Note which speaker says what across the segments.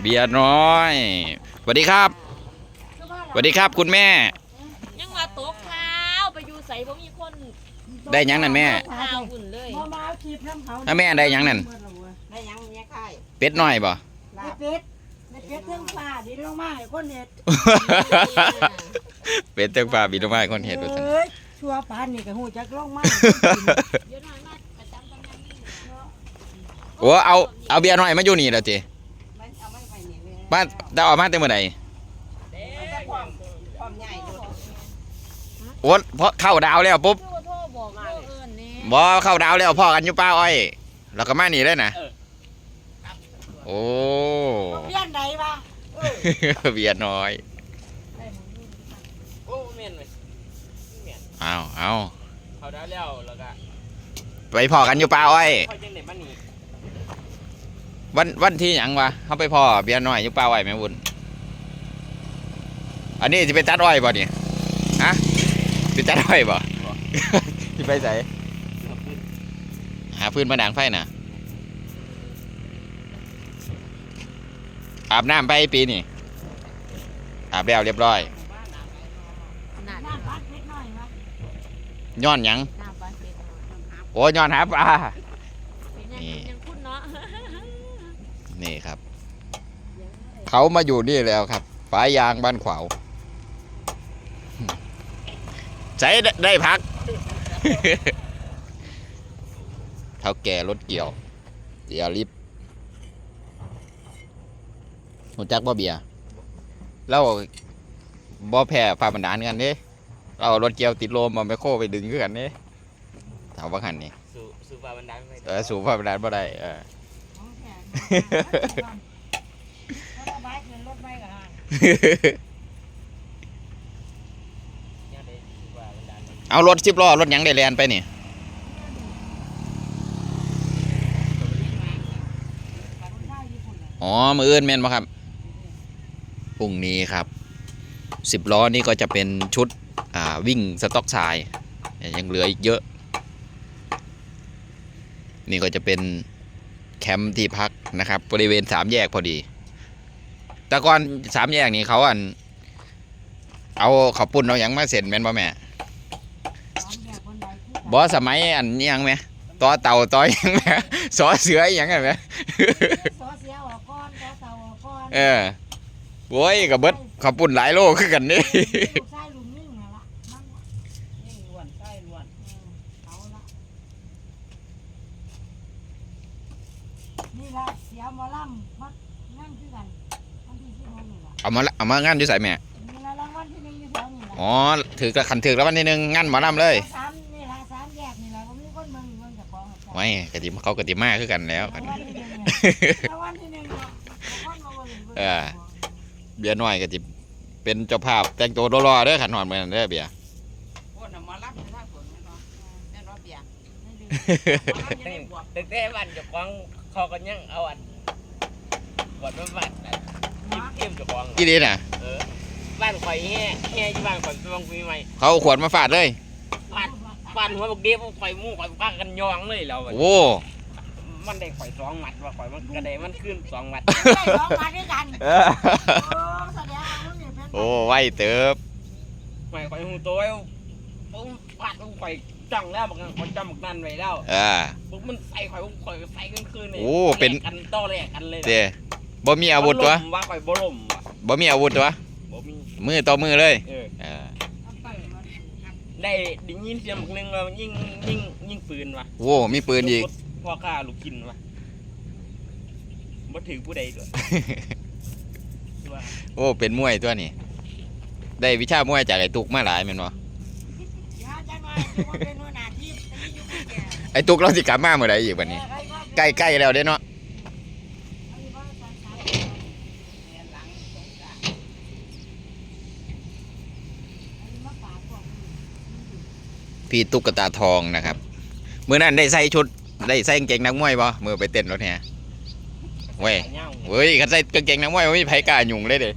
Speaker 1: เบียร์น้อยสวัสดีครับสวัสดีครับคุณแม่
Speaker 2: ยังมาตกข้าวไปอยู่ใส่บ่มีคน
Speaker 1: ได้หยังนั่นแม่
Speaker 2: ข้าวอุ่นเลย
Speaker 3: มามาเอาคลิปน้ำเขา
Speaker 1: ถ้าแม่ได้หยังนั่น
Speaker 4: ได้ยังเมียไข่
Speaker 1: เป็ดน้อยบ่
Speaker 3: ในเป็ดในเป็ดเทิงฟ้าดินลงมาให้คนเห็ด
Speaker 1: เป็ดเตึงฟ้าบินลงมาให้คนเห็นดูสิ
Speaker 3: เอ้ยชัวปานนี่ก็หูจักลงมา
Speaker 2: เดี๋ยวหน่อยมาประจำตำแหน่งนี่เนาะ
Speaker 1: โอ้เอาเอาเบียร์น้อยมาอยู่นี่แล้วจี บ้านได้ออกมาแต่เมื่อใด
Speaker 4: มันจะความความใหญ่ดู
Speaker 1: โอ้เพราะเข้าดาวแล้วปุ๊บ
Speaker 2: โทรโทรบอกโทรเอิ้นนี่
Speaker 1: บ่เข้าดาวแล้วพ่อกันอยู่ป้าอ้อยแล้วก็มานี่เลยนะโอ้
Speaker 3: เลี้ยนใดวะ
Speaker 1: เบียร์น้อย
Speaker 5: โอ้เมียนเลย
Speaker 1: เอาเอา
Speaker 5: เขาได้แล้วแล้วก็
Speaker 1: ไปพ่อกันอยู่ป้าอ้อย
Speaker 5: ค่อยจังไหนมานี่
Speaker 1: วันวันที่หยังวะเขาไปพ่อเบียร์น้อยอยู่ป้าอ้อยแม่บุญอันนี้จะไปตัดอ้อยบ่เนี่ยฮะไปตัดอ้อยบ่ที่ไปใส่หาพื้นมาดังไฟน่ะ อาบน้ำไปปีนี่อาบแล้วเรียบร้อย
Speaker 2: น่ะ
Speaker 3: น้ำปัดเป็ดน้อยวะ
Speaker 1: ย้อนหยัง
Speaker 2: น้ำปลาเป็ดเนาะ
Speaker 1: โอ้ย้อนหาปลา
Speaker 2: นยัง
Speaker 1: นี่
Speaker 2: ยังคุณเนาะ
Speaker 1: นี่ครับ เขามาอยู่นี่แล้วครับฝายยางบ้านขวาวใช้ได้ได้พัก เท่าแก่รถเกี่ยว เดียวลิฟหูจักบ่เบียร์เราบ่แพ้ฝ่าบันดาลกันเด้เราเอารถเกี่ยวติดลมมาไมโครไปดึงคือกันเด้ถามว่าขันนี่
Speaker 5: สู่สู่ฟ้าบันไดไม่
Speaker 1: เออสูงฝ่าบันดาลบ่ได้เออ
Speaker 3: ของแข็งรถ บายขึ้นรถไปกับหา
Speaker 5: น
Speaker 1: เอารถสิบล้อรถหยังได้แลนไปนี่
Speaker 3: คนไปนน่
Speaker 1: อ๋อมืออื่นแม่นบ่ครับพรุ่งนี้ครับสิบล้อนี่ก็จะเป็นชุดอ่าวิ่งสต็อกทรายยังเหลืออีกเยอะ นี่ก็จะเป็น แคมป์ที่พักนะครับ บริเวณสามแยกพอดี แต่ก่อนสามแยกนี้เขาอัน เอาเขาวปุ่นเอาอย่างมาเสร็จแม่นบ่แม่
Speaker 3: สามแยกคนใดคู่กัน
Speaker 1: บอสมัยอันนี้ยังไหมต่อเต่าต่อยังไหมสอเสืออหยังไงไหม
Speaker 3: สอเสียออกก้อนสอเต่าออกก้อน
Speaker 1: เออโว้ยกับเบิดขับปุ่นหลายโลคือกันนี่
Speaker 3: ลูกชายลุงนิ่งน่ะละมันน่ะ
Speaker 4: ยิ่งล้วนใกล้ล้วน
Speaker 3: เออเอาละนี่ ละเสียหมอลำมัดนั่งคือกันวันที่สิบหกนี่ละ
Speaker 1: เอามาละเอามางานอยู่ใส่แม่
Speaker 3: นี่ละรางวัลที่หนึ่งอยู่แถวนี่ละ
Speaker 1: อ๋อถือกระขันถือแล้ววันที่หนึ่งงานหมอลำเลย
Speaker 3: สามนี่ละสามแยกนี่ละผมมีคนเมืองเมืองจากของครับ
Speaker 1: ไว้กติเขากติมาคือกันแล้วกัน
Speaker 3: รางวัลที่หนึ่งเนี่ยรางวัลที่หนึ่งเนี่ยคนมาเบิ่งเบิ่ง
Speaker 1: เออเบียร์น้อยกติเป็นเจ้าภาพแต่งตัวรอๆเด้อขันหอนเหมือนเด้อเบียร์
Speaker 4: พวกน่ะมารับในทางฝนแม่นบ่แม่นบ่เปียก
Speaker 5: ตั้งตั้งแต่บ้านเจ้าของ เขาก็ยังเอาอันกดมาบ้านจิ้มจิ้มเจ้าของ
Speaker 1: กี่ดีน่ะ
Speaker 5: เออบ้านข่อยแห่แห่อยู่บ้านข่อยตวงปีใหม่
Speaker 1: เขาเอาขวดมาฟาดเลย
Speaker 5: บ้านบ้านหัวบักเดียวข่อยมู่ข่อยพากันยองเลยแล้ว
Speaker 1: โอ้
Speaker 5: มันได้ข่อยสองหมัดว่าข่อยมันกระไดมันขึ้นสองหมัด
Speaker 3: ได้สองมาด้วยกัน
Speaker 1: เออ
Speaker 3: โอ้แสดงว่ามึงนี่เป็น
Speaker 1: โอ้ไวเติบ
Speaker 5: ไม่ข่อยหูโตแล้วปุ๊บพลาดปุ๊บข่อย จังแล้วบักนั้นข่อยจำบักนั้นไว้แล้ว
Speaker 1: เออ
Speaker 5: ปุ๊บมันใส่ข่อยปุ๊บข่อยก็ใส่กันคืนเลย
Speaker 1: โอ้เป็น
Speaker 5: แลกกันต่อแลกกันเลย
Speaker 1: เจ้บ่มีอาวุธตัว
Speaker 5: บ่ล่มว่าข่อยบ่ล่มว่ะ
Speaker 1: บ่มีอาวุธตัว
Speaker 5: บ่มี
Speaker 1: มือต่อมือเลย
Speaker 5: เออ
Speaker 1: เออ
Speaker 5: ได้ได้ยินเสียงบักหนึงว่ายิงยิงยิงปืนว่ะ
Speaker 1: โอ้มีปืนอีก
Speaker 5: พ่อข้าลูกกินว่ะบ่ถือผู้ใดด้วยว่า
Speaker 1: โอ้เป็นมวยตัวนี้ได้วิชามวยจากไอ้ตุกมาหลายแม่นบ่
Speaker 3: ไม่แก่
Speaker 1: ไอ้ตุกเราสิกลับมาเมื่อใดอีกบัดนี้ ใกล้ๆแล้วเด้เนาะพี่ตุ๊กตาทองนะครับมื้อนั้นได้ใส่ชุดได้ใส่กางเกงนักมวยบ่มือไปเต้นรถแห่เว้ย
Speaker 5: เหย้า
Speaker 1: เว้ยคันใส่กางเกงนักมวยบ่มีไผกล้ายุ่งเลยเด้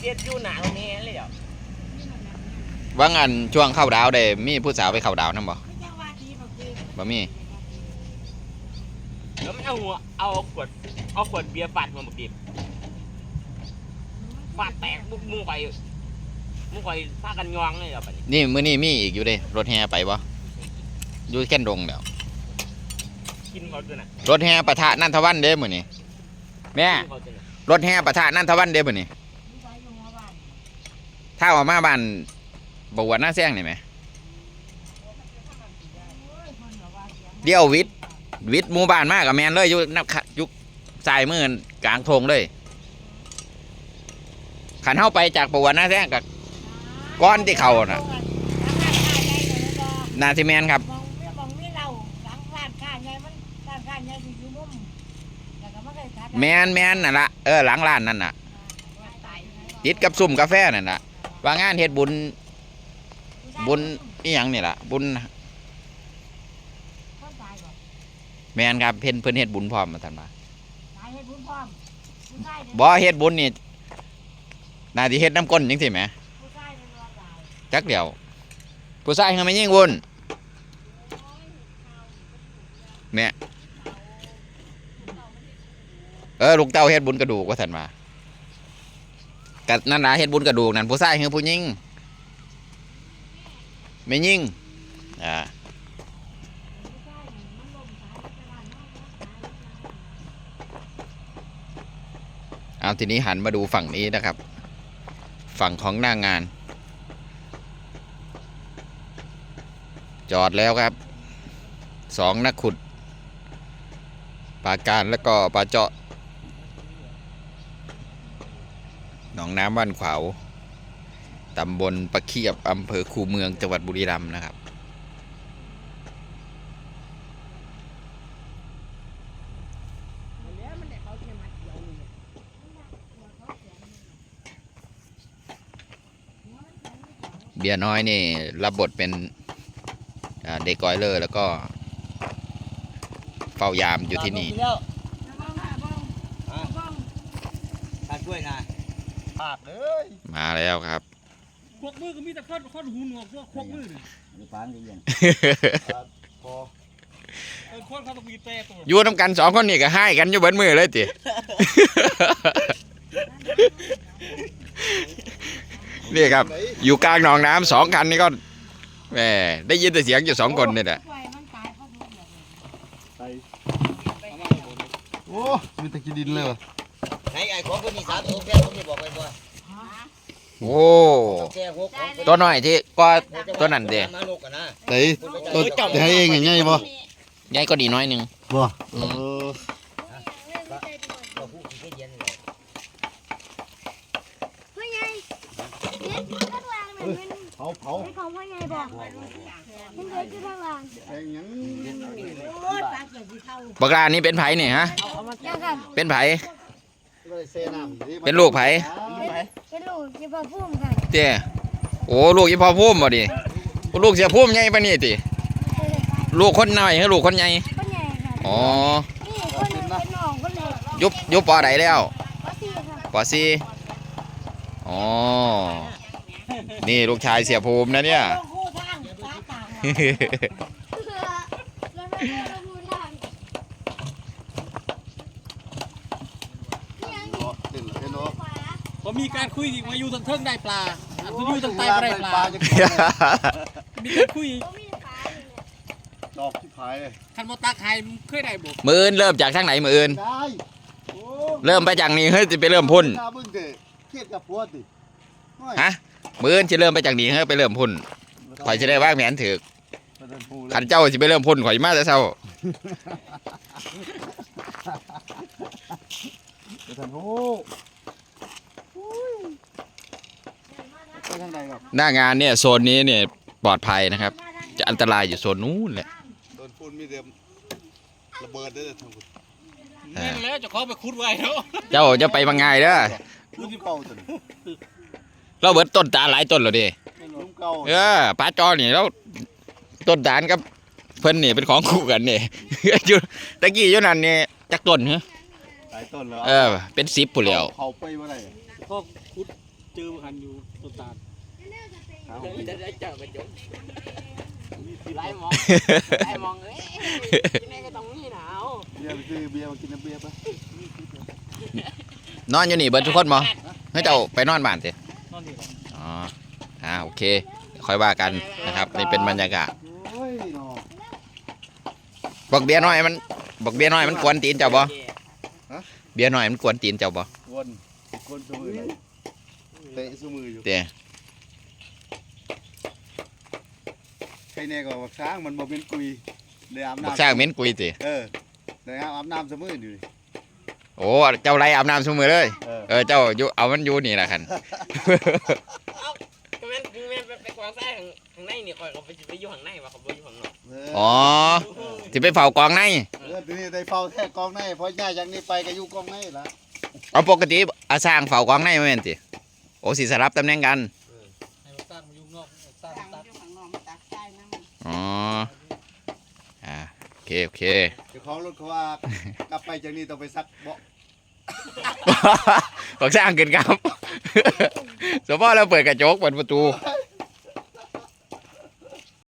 Speaker 5: เดียอยู่หนาตรงนี้เลยเหรอ
Speaker 1: ว่างอันช่วงเข้าดาวได้มีผู้สาวไปเข้าดาวนํบ่
Speaker 3: ไม่จังหวะดีแบบคือ
Speaker 1: บ่มี
Speaker 5: แล้วมันเอาหัวเอาขวดเอาขวดเบียร์ฟาดหัวบักดิบฟาดแตกมุกมุ้งไปมุ้งไปพากันยองเลยเหรอปะนี่
Speaker 1: นี่มื้อนี้มีอีกอยู่เด้รถแห่ไปบ่อยู่แค่นดงแล้ว
Speaker 5: กินเขาด้วยนะ
Speaker 1: รถแห่ปะทะนันทวันเด้มื้อนี้แม่
Speaker 5: กินเขาด้วยนะ
Speaker 1: รถแห่ปะทะนันทวันเด้มื้อนี้
Speaker 3: มีใจอยู่หัวบ้าน
Speaker 1: ถ้าออกมาบ้านบวชหน้าแซงนี่ไหม
Speaker 3: เดี่
Speaker 1: ยววิทย์วิทย์หมู่บ้านมากกับแมนเลยยู่นับขะยุกสายมือกลางทงเลยขันเข้าไปจากบวชหน้าแซงกับก้อนที่เขาน่ะนาทิแมนครับ
Speaker 3: มองไม่มองไม่เราหลังร้านค้าใหญ่มันร้านค้าใหญ่สิอยู่มุมแล้วก็มันก็ทัด
Speaker 1: แมนแมนนั่นละเออหลังร้านนั่นน่ะติดกับซุ่มกาแฟนั่นน่ะ ว่างานเฮ็ดบุญ บุญอีหยังนี่ล่ะ บุญ
Speaker 3: คนตายบ่
Speaker 1: แมนครับเพิ่นเพิ่นเฮ็ดบุญพร้อมมาท่านมา
Speaker 3: ตายให้บุญพร้อมผู้ชายเนี่ย
Speaker 1: บ่เฮ็ดบุญนี่น่าสิเฮ็ดน้ำก้นจังซี่แหม
Speaker 3: ผู้ชายเนี่ยรอตาย
Speaker 1: จักเดียว ผู้ชายเขาไม่ยิ่งวุ่นเนี่ยเออลูกเต้าเฮ็ดบุญกระดูกว่าท่านมา กันั่นนะเฮ็ดบุญกระดูกนั่นผู้ชายคือผู้ยิ่งไม่ยิ่งอ่า
Speaker 3: เอา
Speaker 1: ทีนี้หันมาดูฝั่งนี้นะครับ ฝั่งของหน้างาน จอดแล้วครับสองนักขุดปลาการแล้วก็ปลาเจาะ หนองน้ำบ้านขวาวตำบลปะเคียบอำเภอคูเมืองจังหวัดบุรีรัมย์นะครับ เบียร์น้อยนี่ รับบทเป็นเด็กกอยเลอร์แล้วก็ เฝ้ายามอยู่ที่นี่
Speaker 5: แล้ว
Speaker 3: ระวังนะระวังระวัง
Speaker 5: ตาย นะ
Speaker 6: ภาพเลย
Speaker 1: มาแล้วครับ
Speaker 7: ควกมือก็มีแต่คนคนหูหนวกพวกควกมือนี่
Speaker 6: นี่ฟังดียังพอ
Speaker 7: เออคนเขาต้องมีแต่ตัว
Speaker 1: อยู่น้ำกันสองคนนี่ก็ให้กันอยู่เบิดมือเลยติ นี่ครับ อยู่กลางหนองน้ำสองคันนี่ก็แหมได้ยินแต่เสียงอยู่สองคนนี่แหละ
Speaker 3: ปล่อยมันตายเพราะดูเดือดเลย
Speaker 6: โอ้มีแตะกินดินเลยเหรอ
Speaker 5: ไหนไอ้ของคนนี้สามตัวแค่คนนี้บอกไปบ่
Speaker 1: โอ้
Speaker 5: แค่หกของ
Speaker 1: ตัวน้อยที่ก็ตัวนั้นเด้
Speaker 5: มาลูกกันนะ
Speaker 6: ไหนตัวจะให้เองไงบ่
Speaker 1: ใหญ่ก็ดีน้อยหนึง
Speaker 6: บ่เออ
Speaker 5: เราพูดขี้เย็นเลย
Speaker 2: พ่อใหญ่เด็ดข้างล่างเนี่ยมัน
Speaker 6: เผาเผา
Speaker 2: เป็นของพ่อใหญ่บอกมันเด็ดอยู่ข้างล่าง
Speaker 6: แองหยัง
Speaker 3: โอ้ยตาเกิดสิเข้า
Speaker 1: บักลานี่เป็นไผนี่ฮะ
Speaker 2: ยังกัน
Speaker 1: เป็นไผ
Speaker 6: ก็ เลยเซน้ำดิ
Speaker 1: เป็นลูกไผ
Speaker 2: เป็นลูกที่พ่อพุ่มกัน
Speaker 1: เจ้โอ้ลูกอีพ่อพุ่มบ่ดิลูกเสียพุ่มใหญ่ปะนี่ติลูกคนน้อยหรือลูกคนใหญ่
Speaker 2: พ่อใหญ่ค่ะ
Speaker 1: อ๋อ
Speaker 2: นี่คนเป็นน้องคนเล็ก
Speaker 1: ยุบยุบปอใดแล้ว
Speaker 2: ก็สี่ค่ะ
Speaker 1: ปอซีอ๋อ นี่ลูกชายเสียภูมินะเนี่ย
Speaker 3: ต้องคู่ทางตาต่างอะ
Speaker 2: แล้วแม่ก็พูดทาง
Speaker 6: เนาะเต้นเต้นเนาะ
Speaker 7: พอมีการคุยอีกมาอยู่ทั้งเทิงได้ปลาอันที่อยู่ทั้งใต้ก็ได้ปลา
Speaker 6: จะกิน
Speaker 7: มีการคุย
Speaker 2: ก็มีฟ้าอยู่เนี่ย
Speaker 6: ดอกที่พายเลย
Speaker 7: คันมาตักไห้เคยได้บ่
Speaker 1: มืออื่นเริ่มจากทางไหนมืออื่น
Speaker 6: ได้โอ้
Speaker 1: เริ่มไปจากนี้เฮ้ยจะไปเริ่มพุ่น
Speaker 6: หน้าบึ้งเตะเครียดกับพัวติโอ้ย
Speaker 1: ฮะมืออื่นจะเริ่มไปจากนี้เฮ้ยไปเริ่มพุ่นข่อยจะได้วางแผนถือ
Speaker 6: บ่ทันพูดเลย
Speaker 1: ขันเจ้าจะไปเริ่มพุ่นข่อยมาแต่เช้า
Speaker 6: บ่ทันพูดไปทางใดครับ
Speaker 1: หน้างานเนี่ยโซนนี้เนี่ยปลอดภัยนะครับ จะอันตรายอยู่โซนนู้นแหละ
Speaker 6: โดนพูดมีเดียมระเบิดได้อทางคุณ
Speaker 1: อ่า
Speaker 7: แม่นแล้วเจะเขาไปคุดไว้แล้ว
Speaker 1: เจ้าจะไปบางไงเด้อ
Speaker 6: ลุงเก่าตัวนี้
Speaker 1: เราเบิดต้นตาลหลายต้นแล้วดิ
Speaker 6: ลุงเก่า
Speaker 1: เออป้าจอนี่แล้วต้นตาลกับเพิ่นนี่เป็นของคู่กันนี่อยู่ตะกี้อยู่นั่นนี่จักต้นเหรอ
Speaker 6: หลายต้นแล้ว
Speaker 1: เออเป็นสิบผู้นแหล้ว
Speaker 6: เขาไปว่าไร
Speaker 7: ก็คุด เจอหันอยู่ต้นตาล
Speaker 6: เอา
Speaker 5: จะได้เจอกระจกไล่มองไล่มองเอ้ยที่ไหนก็ต้องมีหนาว
Speaker 6: เบียร์ไปซื้อเบียร์มากินน้ำเบียร์ปะ
Speaker 1: นอนอยู่นี่เบิดทุกคนบ่ให้เจ้าไปนอนบ้านสิ
Speaker 7: นอนนี่เหรอ
Speaker 1: อ๋ออ่าโอเค ค่อยว่ากันนะครับนี่เป็นบรรยากาศ
Speaker 6: โอ้ยเนาะ
Speaker 1: บอกเบียร์น้อยมันบอกเบียร์น้อยมันกวนตีนเจ้าบ่เบียร์น้อยมันกวนตีนเจ้าบ่
Speaker 6: วนวนสมือเลย เตะสมืออยู่
Speaker 1: เด้
Speaker 6: ใครแน่ก็บักช้างมันบ่เป็นกุยได้อาบ
Speaker 1: บัก
Speaker 6: น้ำ
Speaker 1: ช่างเหม็นกุยติ
Speaker 6: เออได้อาบน้ำสมืออยู่ดิ
Speaker 1: โอ้เจ้าไรอาบน้ำซุมือเลย
Speaker 6: เออ
Speaker 1: เออเจ้าอยู่เอามันอยู่นี่แหละคัน
Speaker 5: ก็แม่นแม่นไปกวางใต้ข้างในนี่คอยเขาไปไปอยู่ข้างในว่าเขาไปอยู่ข้างนอก
Speaker 6: เออ
Speaker 1: อ๋อสิไปเฝ้ากองใน
Speaker 6: เออทีนี้ได้เฝ้าแท้กองในเพราะย่าจากนี้ไปก็อยู่กองในละ
Speaker 1: เอาปกติอาสร้างเฝ้ากองในไม่แม่นติโอ้ สิสลับตำแหน่งกัน
Speaker 7: ให้มันตั้งมาอยู่นอกตั้ง
Speaker 4: ต่าง
Speaker 7: ตั้ง
Speaker 4: อยู่ข้างนอกมันตักใจน้ำ
Speaker 1: อ๋อ อ่า โอเค โอเค
Speaker 6: เจ้าของรถเขาว่ากลับไปจากนี้ต้องไปซักเบาะ
Speaker 1: บักสร้างขึ้นครับ สมมติเราเปิดกระจกเปิดประตู
Speaker 6: ไป